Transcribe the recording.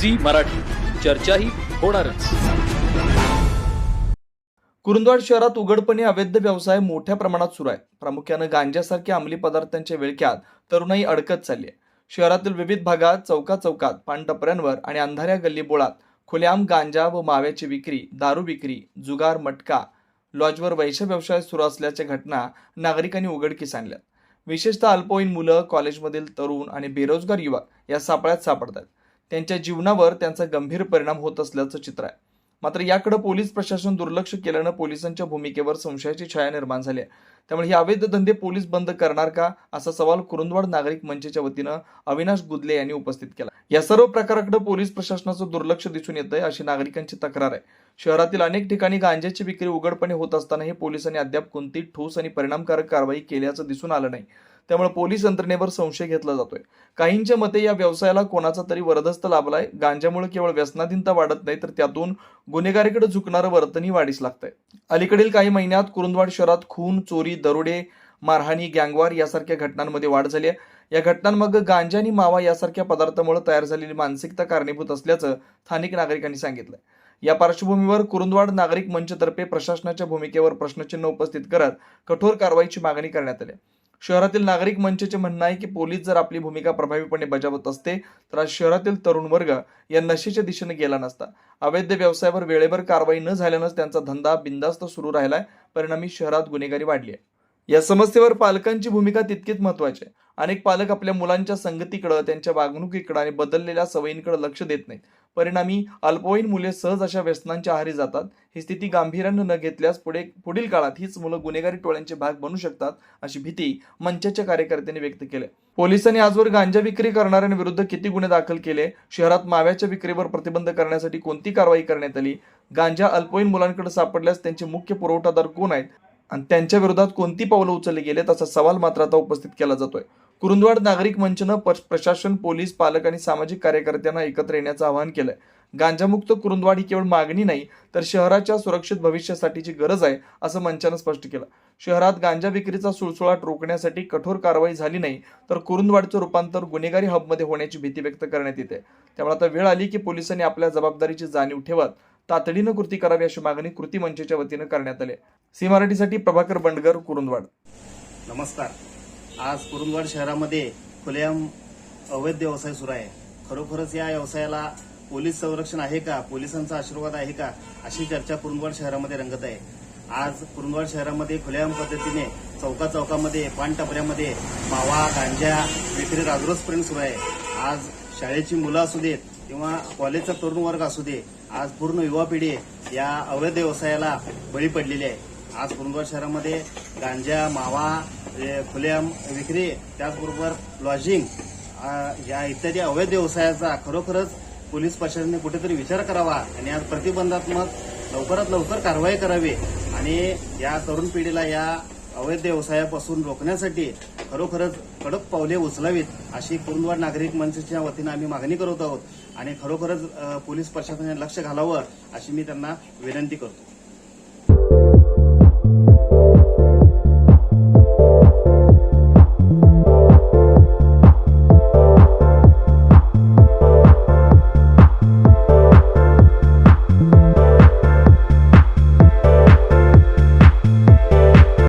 Zee Marathi. चर्चाही होणारच. कुरुंदवाड शहरात उघडपणे अवैध व्यवसाय मोठ्या प्रमाणात सुरू आहे. प्रामुख्यानं गांजासारख्या अंमली पदार्थांच्या विळख्यात तरुणाई अडकत चालली आहे. शहरातील विविध भागात चौका चौकात पानटपऱ्यांवर आणि अंधाऱ्या गल्लीबोळात खुलेआम गांजा व माव्याची विक्री दारू विक्री जुगार मटका लॉजवर वैश्य व्यवसाय सुरू असल्याच्या घटना नागरिकांनी उघडकीस आणल्यात. विशेषतः अल्पवयीन मुलं कॉलेजमधील तरुण आणि बेरोजगार युवक या सापळ्यात सापडतात. त्यांच्या जीवनावर त्यांचा गंभीर परिणाम होत असल्याचं चित्र आहे. मात्र याकडे पोलीस प्रशासन दुर्लक्ष केल्यानं पोलिसांच्या भूमिकेवर संशयाची छाया निर्माण झाली आहे. त्यामुळे हे अवैध धंदे पोलीस बंद करणार का? असा सवाल कुरुंदवाड नागरिक मंचच्या वतीनं अविनाश गुदले यांनी उपस्थित केला. या सर्व प्रकाराकडे पोलीस प्रशासनाचं दुर्लक्ष दिसून येत आहे अशी नागरिकांची तक्रार आहे. शहरातील अनेक ठिकाणी गांजाची विक्री उघडपणे होत असतानाही पोलिसांनी अद्याप कोणती ठोस आणि परिणामकारक कारवाई केल्याचं दिसून आलं नाही. त्यामुळे पोलीस यंत्रणेवर संशय घेतला जातोय. काहींच्या मते या व्यवसायाला कोणाचा तरी वरदस्त लाभलाय. गांजामुळे केवळ व्यसनाधीनता वाढत नाही तर त्यातून गुन्हेगारीकडे झुकणारं वर्तनही वाढीस लागतंय. अलीकडील काही महिन्यात कुरुंदवाड शहरात खून चोरी दरोडे मारहाणी गँगवार यासारख्या घटनांमध्ये वाढ झाली आहे. या घटनांमागे गांजा आणि मावा यासारख्या पदार्थामुळे तयार झालेली मानसिकता कारणीभूत असल्याचं स्थानिक नागरिकांनी सांगितलं या पार्श्वभूमीवर कुरुंदवाड नागरिक मंचतर्फे प्रशासनाच्या भूमिकेवर प्रश्नचिन्ह उपस्थित करत कठोर कारवाईची मागणी करण्यात आली शहरातील नागरिक मंचचे म्हणणं आहे की पोलीस जर आपली भूमिका प्रभावीपणे बजावत असते तर आज शहरातील तरुण वर्ग या नशेच्या दिशेने गेला नसता. अवैध व्यवसायावर वेळेवर कारवाई न झाल्यानंच त्यांचा धंदा बिंदास्त सुरू राहिलाय. परिणामी शहरात गुन्हेगारी वाढली आहे. या समस्येवर पालकांची भूमिका तितकीच महत्वाची आहे. अनेक पालक आपल्या मुलांच्या संगतीकडं त्यांच्या वागणुकीकडं आणि बदललेल्या सवयींकडे लक्ष देत नाहीत. परिणामी अल्पवयीन मुले सहज अशा व्यसनांच्या आहारी जातात. ही स्थिती गांभीर्यानं न घेतल्यास पुढे पुढील काळात हीच मुलं गुन्हेगारी टोळ्यांचे भाग बनू शकतात अशी भीती मंचाच्या कार्यकर्त्यांनी व्यक्त केली पोलिसांनी आजवर गांजा विक्री करणाऱ्यांविरुद्ध किती गुन्हे दाखल केले? शहरात माव्याच्या विक्रीवर प्रतिबंध करण्यासाठी कोणती कारवाई करण्यात आली? गांजा अल्पवयीन मुलांकडे सापडल्यास त्यांचे मुख्य पुरवठादार कोण आहेत? आणि त्यांच्या विरोधात कोणती पावलं उचलली गेलेत असा सवाल मात्र आता उपस्थित केला जातोय. कुरुंदवाड नागरिक मंचनं प्रशासन पोलीस पालक आणि सामाजिक कार्यकर्त्यांना एकत्र येण्याचं आवाहन केलंय. गांजामुक्त कुरुंदवाड ही केवळ मागणी नाही तर शहराच्या सुरक्षित भविष्यासाठीची गरज आहे असं मंचानं स्पष्ट केलं. शहरात गांजा विक्रीचा सुळसुळाट रोखण्यासाठी कठोर कारवाई झाली नाही तर कुरुंदवाडचं रूपांतर गुन्हेगारी हबमध्ये होण्याची भीती व्यक्त करण्यात येते. त्यामुळे आता वेळ आली की पोलिसांनी आपल्या जबाबदारीची जाणीव ठेवत. तातडीनं कृती करावी अशी मागणी कृती मंचच्या वतीनं करण्यात आली. सी मराठीसाठी प्रभाकर बंडगर कुरुंदवाड. नमस्कार. आज कुरुंदवाड शहरामध्ये खुलेआम अवैध व्यवसाय सुरू आहे. खरोखरच या व्यवसायाला पोलीस संरक्षण आहे का पोलिसांचा आशीर्वाद आहे का अशी चर्चा कुरुंदवाड शहरामध्ये रंगत आहे. आज कुरुंदवाड शहरामध्ये खुलेआम पद्धतीने चौका चौकामध्ये पानटपऱ्यामध्ये मावा गांजा विक्री राजरोजपर्यंत सुरू आहे. आज शाळेची मुलं असू देत किंवा कॉलेजचा तरुण वर्ग असू दे आज पूर्ण युवा पिढी या अवैध व्यवसायाला बळी पडलेली आहे. आज कुरुंदवाड शहरामध्ये गांजा मावा खुल्या विक्री त्याचबरोबर लॉजिंग या इत्यादी अवैध व्यवसायाचा खरोखरच पोलीस प्रशासनाने कुठेतरी विचार करावा आणि आज प्रतिबंधात्मक लवकरात लवकर कारवाई करावी. आणि या तरुण पिढीला या अवैध व्यवसायापासून रोखण्यासाठी खरोखरच कडक पावले उचलावीत अशी कुरुंदवाड नागरिक मंचच्या वतीनं आम्ही मागणी करत आहोत आणि खरोखरच पोलीस प्रशासनाने लक्ष घालावं अशी मी त्यांना विनंती करतो.